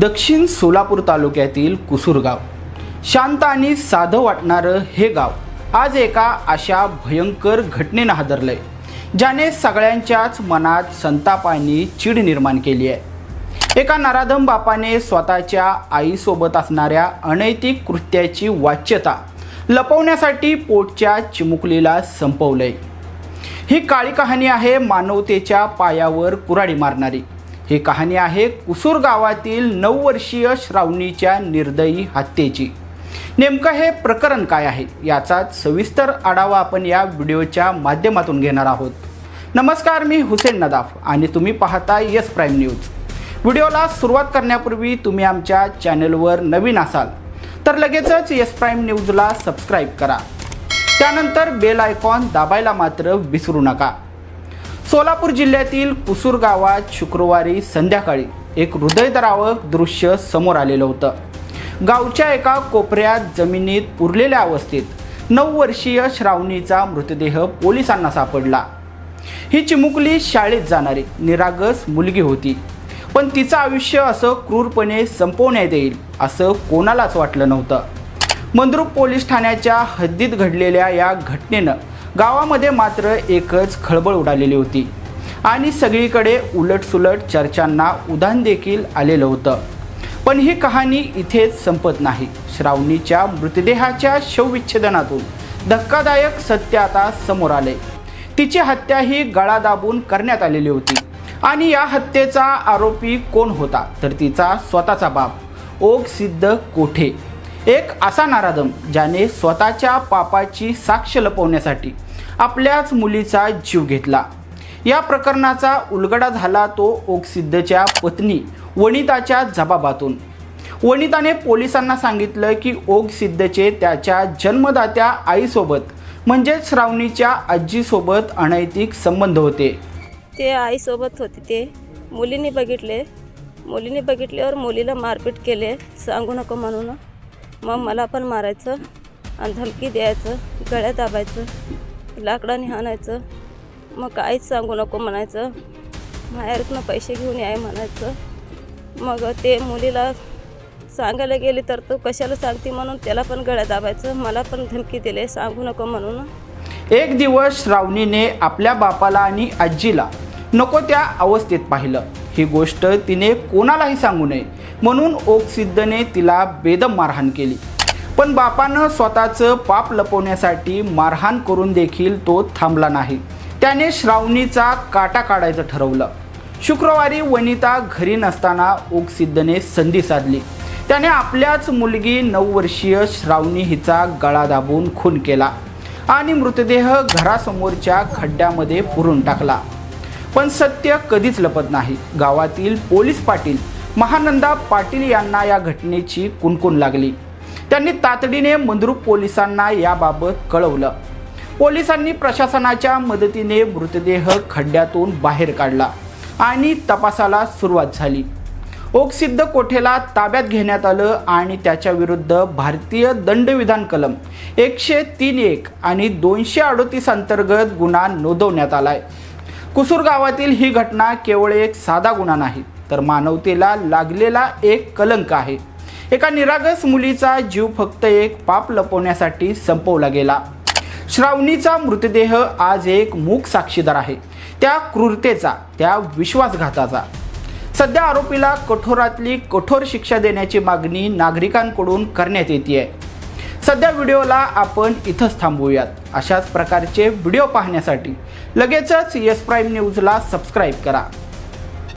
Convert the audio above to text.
दक्षिण सोलापूर तालुक्यातील कुसूरगाव. शांत आणि साधं वाटणारं हे गाव आज एका अशा भयंकर घटनेनं हादरलंय ज्याने सगळ्यांच्याच मनात संताप आणि चीड निर्माण केली आहे. एका नराधम बापाने स्वतःच्या आईसोबत असणाऱ्या अनैतिक कृत्याची वाच्यता लपवण्यासाठी पोटच्या चिमुकलीला संपवलंय. ही काळी कहाणी आहे मानवतेच्या पायावर कुराडी मारणारी. ही कहाणी आहे कुसूर गावातील नऊ वर्षीय श्रावणीच्या निर्दयी हत्येची. नेमकं हे प्रकरण काय आहे याचा सविस्तर आढावा आपण या व्हिडिओच्या माध्यमातून घेणार आहोत. नमस्कार मी हुसेन नदाफ आणि तुम्ही पाहता यस प्राईम न्यूज. व्हिडिओला सुरुवात करण्यापूर्वी तुम्ही आमच्या चॅनलवर नवीन असाल तर लगेचच यस प्राईम न्यूजला सबस्क्राईब करा. त्यानंतर बेल आयकॉन दाबायला मात्र विसरू नका. सोलापूर जिल्ह्यातील कुसूर गावात शुक्रवारी संध्याकाळी एक हृदयद्रावक दृश्य समोर आलेलं होतं. गावच्या एका कोपऱ्यात जमिनीत पुरलेल्या अवस्थेत नऊ वर्षीय श्रावणीचा मृतदेह पोलिसांना सापडला. ही चिमुकली शाळेत जाणारी निरागस मुलगी होती. पण तिचं आयुष्य असं क्रूरपणे संपवण्यात येईल असं कोणालाच वाटलं नव्हतं. मंद्रुप पोलीस ठाण्याच्या हद्दीत घडलेल्या या घटनेनं गावामध्ये मात्र एकच खळबळ उडालेली होती. आणि सगळीकडे उलटसुलट चर्चांना उधाण देखील आलेलं होतं. पण ही कहाणी इथेच संपत नाही. श्रावणीच्या मृतदेहाच्या शवविच्छेदनातून धक्कादायक सत्य आता समोर आले तिची हत्या ही गळा दाबून करण्यात आलेली होती. आणि या हत्येचा आरोपी कोण होता? तर तिचा स्वतःचा बाप ओग सिद्ध कोठे? एक असा नारादम ज्याने स्वतःच्या पापाची साक्ष लपवण्यासाठी आपल्याच मुलीचा जीव घेतला. या प्रकरणाचा उलगडा झाला तो ओकसिद्धच्या पत्नी वनिताच्या जबाबातून. वनिताने पोलिसांना सांगितलं की ओकसिद्धचे त्याच्या जन्मदात्या आईसोबत म्हणजेच श्रावणीच्या आजीसोबत अनैतिक संबंध होते. ते आईसोबत होते ते. मुलीने बघितले. मुलीने बघितल्यावर मुलीला मारपीट केले. सांगू नको म्हणून. मग मला पण मारायचं आणि धमकी द्यायचं गळ्यात दाबायचं लाकडाने हाणायचं मग काहीच सांगू नको म्हणायचं माहेरतनं पैसे घेऊन याय म्हणायचं. मग ते मुलीला सांगायला गेली तर तू कशाला सांगते म्हणून त्याला पण गळ्या दाबायचं मला पण धमकी दिले सांगू नको म्हणून. एक दिवस श्रावणीने आपल्या बापाला आणि आजीला नको त्या अवस्थेत पाहिलं. ही गोष्ट तिने कोणालाही सांगू नये. म्हणून ओकसिद्धने तिला बेदम मारहाण केली. पण बापानं स्वतःचं पाप लपवण्यासाठी मारहाण करून देखील तो थांबला नाही. त्याने श्रावणीचा काटा काढायचं ठरवलं. शुक्रवारी वनिता घरी नसताना ओकसिद्धने संधी साधली. त्याने आपल्याच मुलगी नऊ वर्षीय श्रावणी हिचा गळा दाबून खून केला आणि मृतदेह घरासमोरच्या खड्ड्यामध्ये पुरून टाकला. पण सत्य कधीच लपत नाही. गावातील पोलीस पाटील महानंदा पाटील यांना या घटनेची कुणकुण लागली. त्यांनी तातडीने मंद्रुप पोलिसांना याबाबत कळवलं. पोलिसांनी प्रशासनाच्या मदतीने मृतदेह खड्ड्यातून बाहेर काढला आणि तपासाला सुरुवात झाली. ओकसिद्ध कोठेला ताब्यात घेण्यात आलं आणि त्याच्या विरुद्ध भारतीय दंडविधान कलम एकशे तीन एक आणि दोनशे अडोतीस अंतर्गत गुन्हा नोंदवण्यात आलाय. कुसूर गावातील ही घटना केवळ एक साधा गुन्हा नाही तर मानवतेला लागलेला एक कलंक आहे. एका निरागस मुलीचा जीव फक्त एक पाप लपवण्यासाठी संपवला गेला. श्रावणीचा मृतदेह आज एक मूक साक्षीदार आहे. त्या क्रूरतेचा त्या विश्वासघाताचा. सध्या आरोपीला कठोरातली कठोर शिक्षा देण्याची मागणी नागरिकांकडून करण्यात येते आहे सध्या व्हिडिओला आपण इथंच थांबवूयात. अशाच प्रकारचे व्हिडिओ पाहण्यासाठी लगेचच येस प्राईम न्यूजला सबस्क्राईब करा.